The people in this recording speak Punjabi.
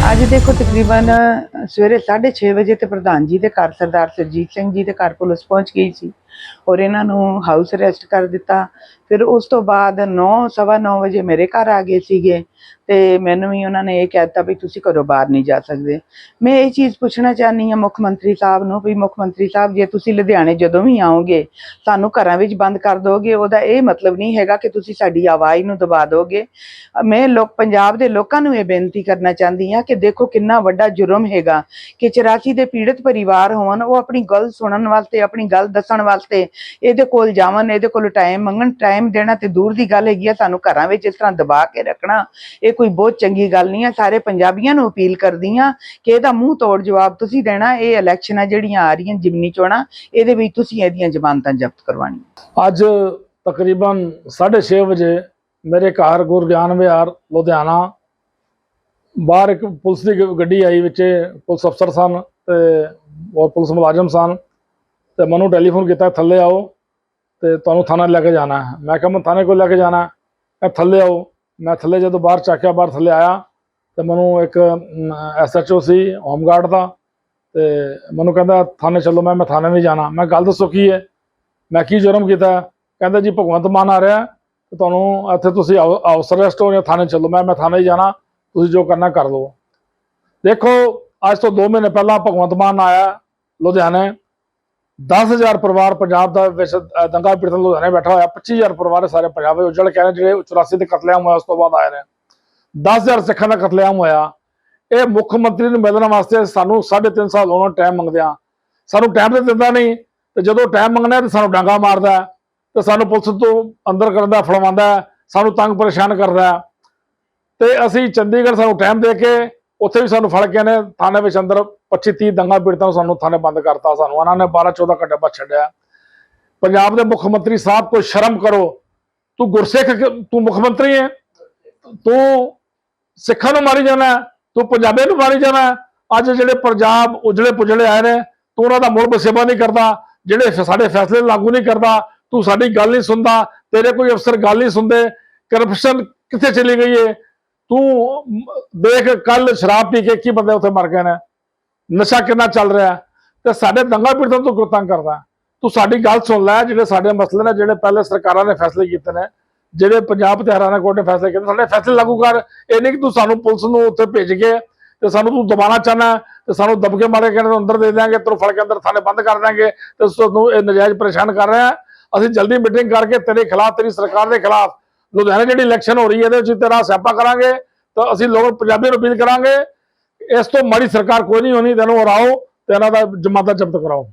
ਅੱਜ ਦੇਖੋ ਤਕਰੀਬਨ ਅ, ਸਵੇਰੇ 6:30 ਵਜੇ ਤੇ ਪ੍ਰਧਾਨ ਜੀ ਦੇ ਘਰ ਸਰਦਾਰ ਸਰਜੀਤ ਸਿੰਘ ਜੀ ਦੇ ਘਰ ਪੁਲਿਸ ਪਹੁੰਚ ਗਈ ਸੀ ਔਰ ਇਹਨਾਂ ਨੂੰ ਹਾਊਸ ਅਰੈਸਟ ਕਰ ਦਿੱਤਾ। ਫਿਰ ਉਸ ਤੋਂ ਬਾਅਦ 9:30 ਵਜੇ ਮੇਰੇ ਘਰ ਆ ਗਏ ਸੀਗੇ ਤੇ ਮੈਨੂੰ ਵੀ ਉਹਨਾਂ ਨੇ ਇਹ ਕਹਿ ਦਿੱਤਾ ਵੀ ਤੁਸੀਂ ਘਰੋਂ ਬਾਹਰ ਨਹੀਂ ਜਾ ਸਕਦੇ। ਮੈਂ ਇਹ ਚੀਜ਼ ਪੁੱਛਣਾ ਚਾਹਨੀ ਹਾਂ ਮੁੱਖ ਮੰਤਰੀ ਸਾਹਿਬ ਨੂੰ ਵੀ ਮੁੱਖ ਮੰਤਰੀ ਸਾਹਿਬ ਜੇ ਤੁਸੀਂ ਲੁਧਿਆਣੇ ਜਦੋਂ ਵੀ ਆਓਗੇ ਸਾਨੂੰ ਘਰਾਂ ਵਿੱਚ ਬੰਦ ਕਰ ਦੋਗੇ ਉਹਦਾ ਇਹ ਮਤਲਬ ਨਹੀਂ ਹੈਗਾ ਕਿ ਤੁਸੀਂ ਸਾਡੀ ਆਵਾਜ਼ ਨੂੰ ਦਬਾ ਦੋਗੇ। ਮੈਂ ਲੋਕ ਪੰਜਾਬ ਦੇ ਲੋਕਾਂ ਨੂੰ ਇਹ ਬੇਨਤੀ ਕਰਨਾ ਚਾਹੁੰਦੀ ਹਾਂ ਕਿ ਦੇਖੋ ਕਿੰਨਾ ਵੱਡਾ ਜੁਰਮ ਹੈਗਾ ਕਿ 84 ਦੇ ਪੀੜਤ ਪਰਿਵਾਰ ਹੋਣ, ਉਹ ਆਪਣੀ ਗੱਲ ਸੁਣਨ ਵਾਸਤੇ, ਆਪਣੀ ਗੱਲ ਦੱਸਣ ਵਾਸਤੇ ਇਹਦੇ ਕੋਲ ਜਾਵਣ, ਇਹਦੇ ਕੋਲ ਟਾਈਮ ਮੰਗਣ ਟਾਈਮ ਦੇਣਾ ਤੇ ਦੂਰ ਦੀ ਗੱਲ ਹੈਗੀ ਆ ਸਾਨੂੰ ਘਰਾਂ ਵਿੱਚ ਇਸ ਤਰ੍ਹਾਂ ਦਬਾ ਕੇ ਰੱਖਣਾ, ਇਹ ਕੋਈ ਬਹੁਤ ਚੰਗੀ ਗੱਲ ਨਹੀਂ ਹੈ ਸਾਰੇ ਪੰਜਾਬੀਆਂ ਨੂੰ ਅਪੀਲ ਕਰਦੀ ਹਾਂ ਕਿ ਇਹਦਾ ਮੂੰਹ ਤੋੜ ਜਵਾਬ ਤੁਸੀਂ ਦੇਣਾ, ਇਹ ਇਲੈਕਸ਼ਨਾਂ ਜਿਹੜੀਆਂ ਆ ਰਹੀਆਂ ਜਿਮਨੀ ਚੋਣਾਂ, ਇਹਦੇ ਵਿੱਚ ਤੁਸੀਂ ਇਹਦੀਆਂ ਜ਼ਮਾਨਤਾਂ ਜ਼ਬਤ ਕਰਵਾਉਣੀਆਂ। ਅੱਜ ਤਕਰੀਬਨ 6:30 ਵਜੇ ਮੇਰੇ ਘਰ ਗੁਰਗਿਆਨ ਵਿਹਾਰ, ਲੁਧਿਆਣਾ ਬਾਹਰ ਇੱਕ ਪੁਲਿਸ ਦੀ ਗ- ਗੱਡੀ ਆਈ ਵਿੱਚ, ਪੁਲਿਸ ਅਫਸਰ ਸਨ ਤੇ ਹੋਰ ਪੁਲਿਸ ਮੁਲਾਜ਼ਮ ਸਨ ਤੇ ਮੈਨੂੰ ਟੈਲੀਫੋਨ ਕੀਤਾ, ਥੱਲੇ ਆਓ ਤੇ ਤੁਹਾਨੂੰ ਥਾਣਾ ਲੈ ਕੇ ਜਾਣਾ ਹੈ। ਮੈਂ ਕਿਹਾ, ਮੈਂ ਥਾਣੇ ਕੋਲ ਲੈ ਕੇ ਜਾਣਾ ਹੈ। ਮੈਂ ਥੱਲੇ ਆਓ। ਮੈਂ ਥੱਲੇ ਜਦੋਂ ਬਾਹਰ ਚੱਕਿਆ, ਬਾਹਰ ਥੱਲੇ ਆਇਆ ਤੇ ਮੈਨੂੰ ਇੱਕ ਐਸਐਚਓ ਸੀ, ਹੋਮਗਾਰਡ ਦਾ ਤੇ ਮੈਨੂੰ ਕਹਿੰਦਾ, ਥਾਣੇ ਚੱਲੋ, ਮੈਂ ਮੈਂ ਥਾਣੇ ਨਹੀਂ ਜਾਣਾ। ਮੈਂ ਗੱਲ ਦੱਸੋ ਕੀ ਹੈ? ਮੈਂ ਕੀ ਜੁਰਮ ਕੀਤਾ? ਕਹਿੰਦਾ, ਜੀ, ਭਗਵੰਤ ਮਾਨ ਆ ਰਿਹਾ ਹੈ ਤੁਹਾਨੂੰ ਇੱਥੇ ਤੁਸੀਂ ਹਾਊਸ ਅਰੈਸਟ ਹੋ ਜਾਂ ਥਾਣੇ ਚੱਲੋ। ਮੈਂ ਮੈਂ ਥਾਣੇ ਹੀ ਜਾਣਾ। ਤੁਸੀਂ ਜੋ ਕਰਨਾ ਕਰ ਲਓ। ਦੇਖੋ ਅੱਜ ਤੋਂ 2 ਮਹੀਨੇ ਪਹਿਲਾਂ ਭਗਵੰਤ ਮਾਨ ਆਇਆ ਲੁਧਿਆਣੇ। 10000 ਪਰਿਵਾਰ ਪੰਜਾਬ ਦਾ ਵਿੱਚ ਦੰਗਾ ਪੀੜਤ ਲੁਧਿਆਣੇ ਬੈਠਾ ਹੋਇਆ। 25000 ਪਰਿਵਾਰ ਸਾਰੇ ਪੰਜਾਬ ਦੇ ਉਜੜ ਕੇ ਆਏ ਨੇ, ਜਿਹੜੇ 84 ਦੇ ਕਤਲੇਆਮ ਹੋਇਆ ਉਸ ਤੋਂ ਬਾਅਦ ਆਏ ਨੇ। 10000 ਸਿੱਖਾਂ ਦਾ ਕਤਲੇਆਮ ਹੋਇਆ। ਇਹ ਮੁੱਖ ਮੰਤਰੀ ਨੂੰ ਮਿਲਣ ਵਾਸਤੇ ਸਾਨੂੰ 3.5 ਸਾਲ ਉਹਨਾਂ ਟਾਈਮ ਮੰਗਦੇ ਆ ਸਾਨੂੰ ਟਾਈਮ ਤੇ ਦਿੰਦਾ ਨਹੀਂ। ਤੇ ਜਦੋਂ ਟਾਈਮ ਮੰਗਣਾ ਤੇ ਸਾਨੂੰ ਡਾਂਗਾ ਮਾਰਦਾ ਹੈ, ਤੇ ਸਾਨੂੰ ਪੁਲਿਸ ਤੋਂ ਅੰਦਰ ਕਰਨ ਦਾ ਫੜਵਾਉਂਦਾ ਸਾਨੂੰ ਤੰਗ ਪਰੇਸ਼ਾਨ ਕਰਦਾ ਤੇ ਅਸੀਂ ਚੰਡੀਗੜ੍ਹ ਸਾਨੂੰ ਟਾਈਮ ਦੇ ਕੇ ਉੱਥੇ ਵੀ ਸਾਨੂੰ ਫੜ ਕੇ ਨੇ ਥਾਣੇ ਵਿੱਚ ਅੰਦਰ 25 30 ਦੰਗਾ ਪੀੜਤਾਂ ਨੂੰ ਸਾਨੂੰ ਥਾਣੇ ਬੰਦ ਕਰਤਾ ਸਾਨੂੰ। ਉਹਨਾਂ ਨੇ 12 14 ਘੰਟੇ ਬਾਅਦ ਛੱਡਿਆ। ਪੰਜਾਬ ਦੇ ਮੁੱਖ ਮੰਤਰੀ ਸਾਹਿਬ ਕੋਈ ਸ਼ਰਮ ਕਰੋ। ਤੂੰ ਗੁਰਸਿੱਖ ਤੂੰ ਮੁੱਖ ਮੰਤਰੀ ਹੈ ਤੂੰ ਸਿੱਖਾਂ ਨੂੰ ਮਾਰੀ ਜਾਣਾ, ਤੂੰ ਪੰਜਾਬੀਆਂ ਨੂੰ ਮਾਰੀ ਜਾਣਾ। ਅੱਜ ਜਿਹੜੇ ਪੰਜਾਬ ਉਜਲੇ ਪੁਜਲੇ ਆਏ ਨੇ, ਤੂੰ ਉਹਨਾਂ ਦਾ ਮੁੜ ਬਸੇਬਾ ਨਹੀਂ ਕਰਦਾ, ਜਿਹੜੇ ਸਾਡੇ ਫੈਸਲੇ ਲਾਗੂ ਨਹੀਂ ਕਰਦਾ, ਤੂੰ ਸਾਡੀ ਗੱਲ ਨਹੀਂ ਸੁਣਦਾ, ਤੇਰੇ ਕੋਈ ਅਫਸਰ ਗੱਲ ਨਹੀਂ ਸੁਣਦੇ। ਕਰਪਸ਼ਨ ਕਿੱਥੇ ਚਲੀ ਗਈ ਏ? ਤੂੰ ਦੇਖ ਕੱਲ ਸ਼ਰਾਬ ਪੀ ਕੇ ਕੀ ਬੰਦੇ ਉੱਥੇ ਮਰ ਗਏ ਨੇ? ਨਸ਼ਾ ਕਿੰਨਾ ਚੱਲ ਰਿਹਾ? ਤੇ ਸਾਡੇ ਦੰਗਾ ਪੀੜਤਾਂ ਤੋਂ ਤੰਗ ਕਰਦਾ। ਤੂੰ ਸਾਡੀ ਗੱਲ ਸੁਣ ਲੈ, ਜਿਹੜੇ ਸਾਡੇ ਮਸਲੇ ਨੇ, ਜਿਹੜੇ ਪਹਿਲੇ ਸਰਕਾਰਾਂ ਨੇ ਫੈਸਲੇ ਕੀਤੇ ਨੇ, ਜਿਹੜੇ ਪੰਜਾਬ ਤੇ ਹਰਿਆਣਾ ਕੋਰਟ ਨੇ ਫੈਸਲੇ ਕੀਤੇ ਸਾਡੇ ਫੈਸਲੇ ਲਾਗੂ ਕਰ ਇਹ ਨਹੀਂ ਕਿ ਤੂੰ ਸਾਨੂੰ ਪੁਲਿਸ ਨੂੰ ਉੱਥੇ ਭੇਜ ਕੇ ਤੇ ਸਾਨੂੰ ਤੂੰ ਦਬਾਣਾ ਚਾਹਨਾ ਤੇ ਸਾਨੂੰ ਦਬਕੇ ਮਾਰੇ ਕੇ ਅੰਦਰ ਦੇ ਦਿਆਂਗੇ ਤੈਨੂੰ ਫੜ ਕੇ ਅੰਦਰ ਥਾਣੇ ਬੰਦ ਕਰ ਦਾਂਗੇ ਤੇ ਤੁਹਾਨੂੰ ਇਹ ਨਜਾਇਜ਼ ਪਰੇਸ਼ਾਨ ਕਰ ਰਿਹਾ ਅਸੀਂ ਜਲਦੀ ਮੀਟਿੰਗ ਕਰਕੇ ਤੇਰੇ ਖਿਲਾਫ, ਤੇਰੀ ਸਰਕਾਰ ਦੇ ਖਿਲਾਫ ਲੁਧਿਆਣੇ ਜਿਹੜੀ ਇਲੈਕਸ਼ਨ ਹੋ ਰਹੀ ਹੈ, ਇਹਦੇ ਵਿੱਚ ਤੇਰਾ ਸਿਆਪਾ ਕਰਾਂਗੇ, ਤਾਂ ਅਸੀਂ ਲੋਕ ਪੰਜਾਬੀ ਨੂੰ ਅਪੀਲ ਕਰਾਂਗੇ, ਇਸ ਤੋਂ ਮਾੜੀ ਸਰਕਾਰ ਕੋਈ ਨਹੀਂ ਹੋਣੀ, ਤੈਨੂੰ ਹਰਾਓ ਤੇ ਇਹਨਾਂ ਦਾ ਜਮਾਤਾ ਜ਼ਬਤ ਕਰਾਓ।